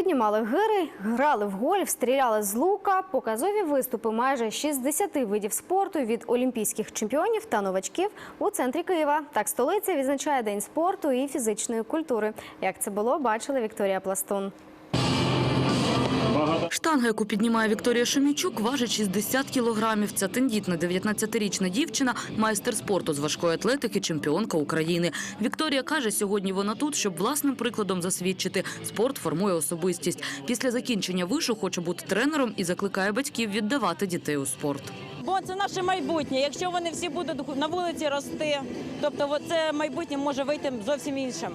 Піднімали гири, грали в гольф, стріляли з лука. Показові виступи майже 60 видів спорту від олімпійських чемпіонів та новачків у центрі Києва. Так столиця відзначає День спорту і фізичної культури. Як це було, бачила Вікторія Пластун. Штанга, яку піднімає Вікторія Шемічук, важить 60 кілограмів. Ця тендітна 19-річна дівчина, майстер спорту з важкої атлетики, чемпіонка України. Вікторія каже, сьогодні вона тут, щоб власним прикладом засвідчити. Спорт формує особистість. Після закінчення вишу хоче бути тренером і закликає батьків віддавати дітей у спорт. Бо це наше майбутнє. Якщо вони всі будуть на вулиці рости, тобто це майбутнє може вийти зовсім іншим.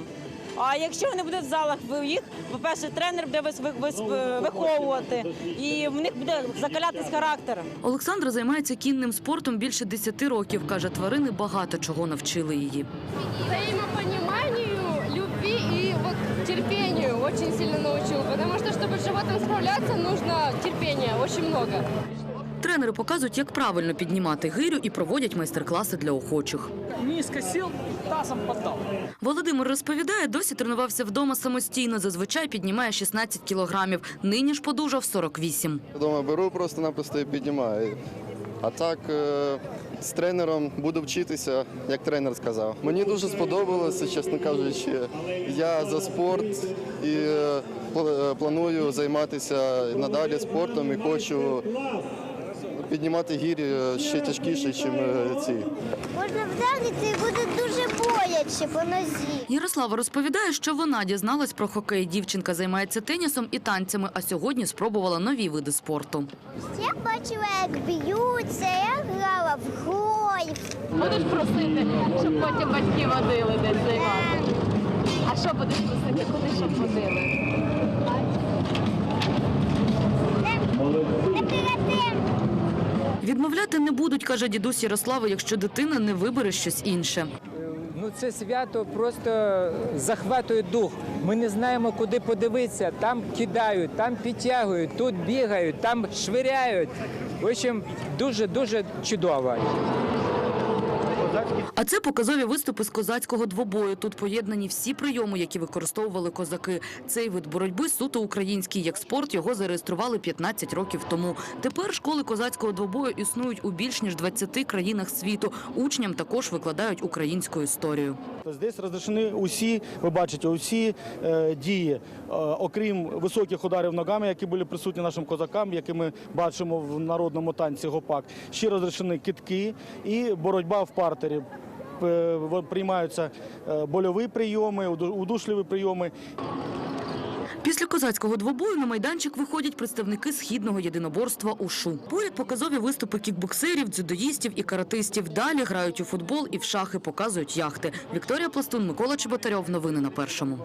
А якщо вони будуть в залах, ви їх, по-перше, тренер буде виховувати, і в них буде закалятись характер. Олександра займається кінним спортом більше 10 років. Каже, тварини багато чого навчили її. взаимопониманию, любви и вот терпению очень сильно научил. Потому что, чтобы с животным справляться, нужно терпения очень много. Тренери показують, як правильно піднімати гирю і проводять майстер-класи для охочих. Низко сел, тазом поддал. Володимир розповідає, досі тренувався вдома самостійно. Зазвичай піднімає 16 кілограмів. Нині ж подужав 48. Дома беру просто-напросто і піднімаю. А так е, з тренером буду вчитися, як тренер сказав. Мені дуже сподобалося, чесно кажучи. Я за спорт і е, е, планую займатися надалі спортом і хочу піднімати гірі е, ще тяжкіше, ніж ці. Можна вдарити і буде дуже боляче по нозі. Ярослава розповідає, що вона дізналась про хокей. Дівчинка займається тенісом і танцями, а сьогодні спробувала нові види спорту. Я бачила, як б'ються, я грала в гольф. Будеш просити, щоб потім батьки водили десь займати. А що будеш просити? Куди щоб водили? Не пірати. Відмовляти не будуть, каже дідусь Ярослава, якщо дитина не вибере щось інше. Ну це свято просто захватує дух. Ми не знаємо, куди подивитися. Там кидають, там підтягують, тут бігають, там швиряють. В общем, дуже дуже чудово. А це показові виступи з козацького двобою. Тут поєднані всі прийоми, які використовували козаки. Цей вид боротьби суто український. Як спорт його зареєстрували 15 років тому. Тепер школи козацького двобою існують у більш ніж 20 країнах світу. Учням також викладають українську історію. Здесь розрішені усі, ви бачите, усі е, дії, е, окрім високих ударів ногами, які були присутні нашим козакам, які ми бачимо в народному танці гопак. Ще розрішені китки і боротьба в партері. П- Приймаються е, больові прийоми, удушливі прийоми. Після козацького двобою на майданчик виходять представники східного єдиноборства УШУ. Поряд показові виступи кікбоксерів, дзюдоїстів і каратистів. Далі грають у футбол і в шахи, показують яхти. Вікторія Пластун, Микола Чеботарьов. Новини на першому.